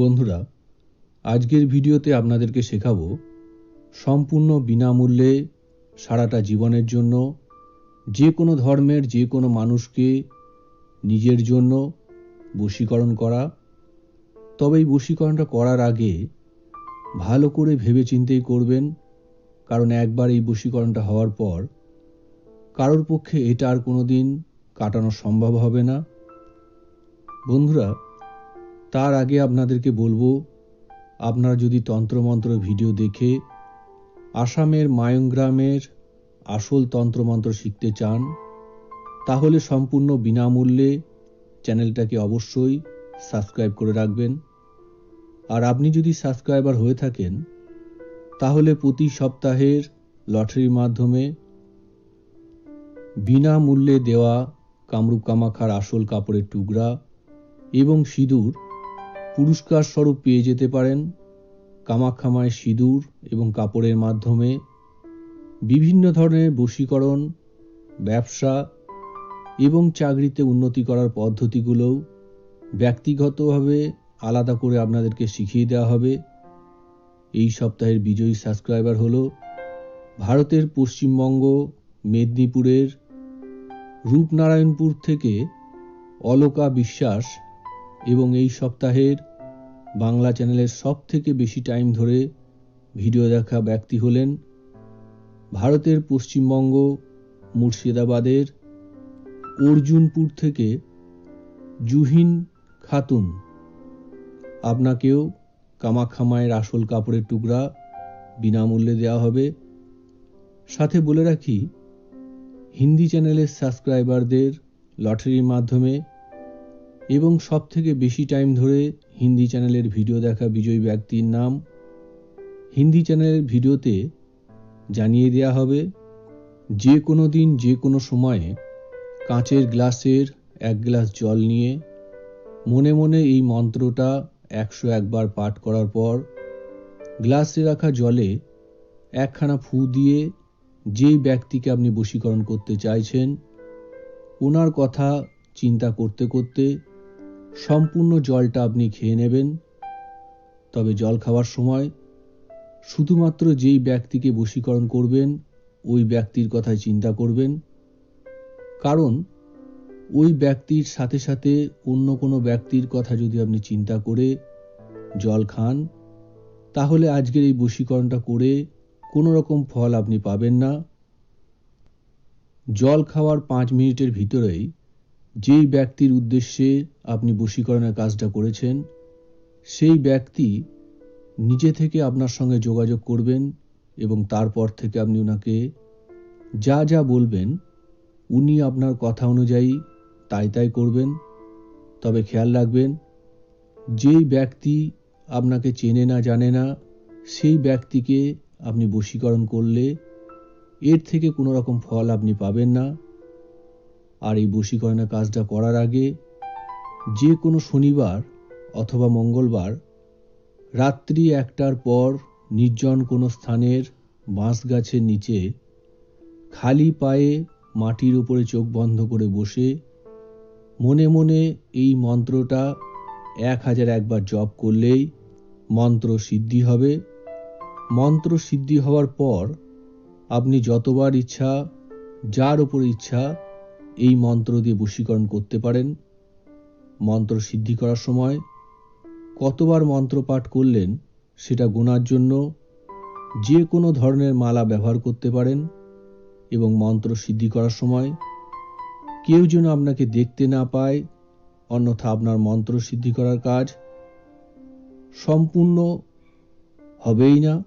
বন্ধুরা, আজকের ভিডিওতে আপনাদেরকে শেখাবো সম্পূর্ণ বিনামূল্যে সারাটা জীবনের জন্য, যে কোনো ধর্মের, যে কোনো মানুষকে নিজের জন্য বশীকরণ করা। তবে এই বশীকরণটা করার আগে ভালো করে ভেবে চিন্তেই করবেন, কারণ একবার এই বশীকরণটা হওয়ার পর কারোর পক্ষে এটা আর কোনো দিন কাটানো সম্ভব হবে না। বন্ধুরা তার আগে আপনাদেরকে বলব, আপনারা যদি তন্ত্রমন্ত্র ভিডিও দেখে আসামের মায়ংগ্রামের আসল তন্ত্রমন্ত্র শিখতে চান, তাহলে সম্পূর্ণ বিনামূল্যে চ্যানেলটাকে অবশ্যই সাবস্ক্রাইব করে রাখবেন। আর আপনি যদি সাবস্ক্রাইবার হয়ে থাকেন, তাহলে প্রতি সপ্তাহের লটারির মাধ্যমে বিনামূল্যে দেওয়া কামরূপ কামাখার আসল কাপড়ের টুকরা এবং সিঁদুর পুরস্কার স্বরূপ পেয়ে যেতে পারেন কামাক্ষামায় সিঁদুর এবং কাপড়ের মাধ্যমে বিভিন্ন ধরনের বশীকরণ, ব্যবসা এবং চাকরিতে উন্নতি করার পদ্ধতিগুলোও ব্যক্তিগতভাবে আলাদা করে আপনাদেরকে শিখিয়ে দেওয়া হবে। এই সপ্তাহের বিজয়ী সাবস্ক্রাইবার হলো ভারতের পশ্চিমবঙ্গ, মেদিনীপুরের রূপনারায়ণপুর থেকে অলোকা বিশ্বাস এবং এই সপ্তাহের বাংলা চ্যানেলের সব থেকে বেশি টাইম ধরে ভিডিও দেখা ব্যক্তি হলেন ভারতের পশ্চিমবঙ্গ, মুর্শিদাবাদের অর্জুনপুর থেকে জুহিন খাতুন। আপনাকেও কামাখামায়ের আসল কাপড়ের টুকরা বিনামূল্যে দেওয়া হবে। সাথে বলে রাখি, হিন্দি চ্যানেলের সাবস্ক্রাইবারদের লটারির মাধ্যমে এবং সব থেকে বেশি টাইম ধরে হিন্দি চ্যানেলের ভিডিও দেখা বিজয়ী ব্যক্তির নাম। হিন্দি চ্যানেলের ভিডিওতে জানিয়ে দেওয়া হবে, যে কোনো দিন, যে কোনো সময়ে কাঁচের গ্লাসের এক গ্লাস জল নিয়ে মনে মনে এই মন্ত্রটা একশো একবার পাঠ করার পর গ্লাসে রাখা জলে একখানা ফু দিয়ে যেই ব্যক্তিকে আপনি বশীকরণ করতে চাইছেন, ওনার কথা চিন্তা করতে করতে সম্পূর্ণ জলটা আপনি খেয়ে নেবেন। তবে জল খাওয়ার সময় শুধুমাত্র যেই ব্যক্তিকে বশীকরণ করবেন, ওই ব্যক্তির কথাই চিন্তা করবেন। কারণ ওই ব্যক্তির সাথে সাথে অন্য কোনো ব্যক্তির কথা যদি আপনি চিন্তা করে জল খান, তাহলে আজকের এই বশীকরণটা করে কোনো রকম ফল আপনি পাবেন না। জল খাওয়ার পাঁচ মিনিটের ভিতরেই যেই ব্যক্তির উদ্দেশ্যে আপনি বশীকরণের কাজটা করেছেন, সেই ব্যক্তি নিজে থেকে আপনার সঙ্গে যোগাযোগ করবেন এবং তারপর থেকে আপনি ওনাকে যা যা বলবেন, উনি আপনার কথা অনুযায়ী তাই তাই করবেন। তবে খেয়াল রাখবেন, যেই ব্যক্তি আপনাকে চেনে না, জানে না, সেই ব্যক্তিকে আপনি বশীকরণ করলে এর থেকে কোনো রকম ফল আপনি পাবেন না। আর এই বশীকরণের কাজটা করার আগে যে কোনো শনিবার অথবা মঙ্গলবার রাত্রি একটার পর নির্জন কোনো স্থানের বাঁশ গাছের নিচে খালি পায়ে মাটির উপরে চোখ বন্ধ করে বসে মনে মনে এই মন্ত্রটা এক হাজার একবার জপ করলেই মন্ত্র সিদ্ধি হবে। মন্ত্র সিদ্ধি হওয়ার পর আপনি যতবার ইচ্ছা, যার উপর ইচ্ছা এই মন্ত্র দিয়ে বশীকরণ করতে পারেন। মন্ত্র সিদ্ধি করার সময় কতবার মন্ত্র পাঠ করলেন সেটা গোনার জন্য যে কোনো ধরনের মালা ব্যবহার করতে পারেন এবং মন্ত্র সিদ্ধি করার সময় কেউ যেন আপনাকে দেখতে না পায়, অন্যথা আপনার মন্ত্র সিদ্ধি করার কাজ সম্পূর্ণ হবেই না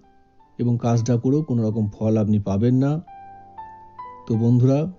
এবং কাজটা করেও কোনো রকম ফল আপনি পাবেন না। তো বন্ধুরা